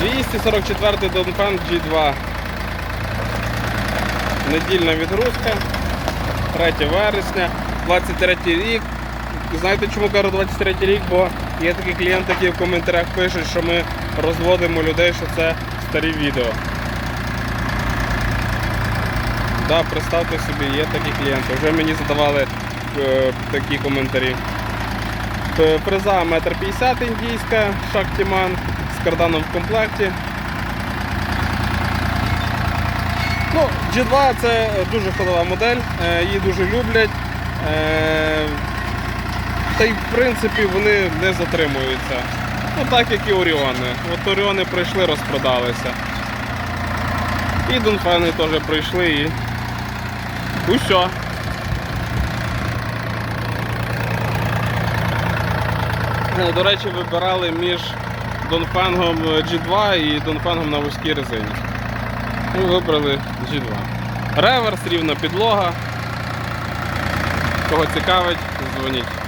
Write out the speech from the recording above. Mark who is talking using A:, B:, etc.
A: 244 Донфан G2. Недільна відгрузка. 3 вересня, 23 рік. Знаєте, чому кажу 23 рік? Бо є такі клієнти, які в коментарях пишуть, що ми розводимо людей, що це старі відео. Да, представте собі, є такі клієнти. Вже мені задавали е, такі коментарі. Т- Фреза 1,50 м індійська, Шактіман карданом в комплекті. Ну, G2 це дуже ходова модель, е, її дуже люблять. Е, Та й в принципі вони не затримуються. Ну так як і Оріони. От Оріони прийшли, розпродалися. І Донфени теж прийшли і. Усьо. Е, До речі, вибирали між Донфенгом G2 і Донфенгом на вузькій резині. Ми вибрали G2. Реверс, рівна підлога. Кого цікавить, дзвоніть.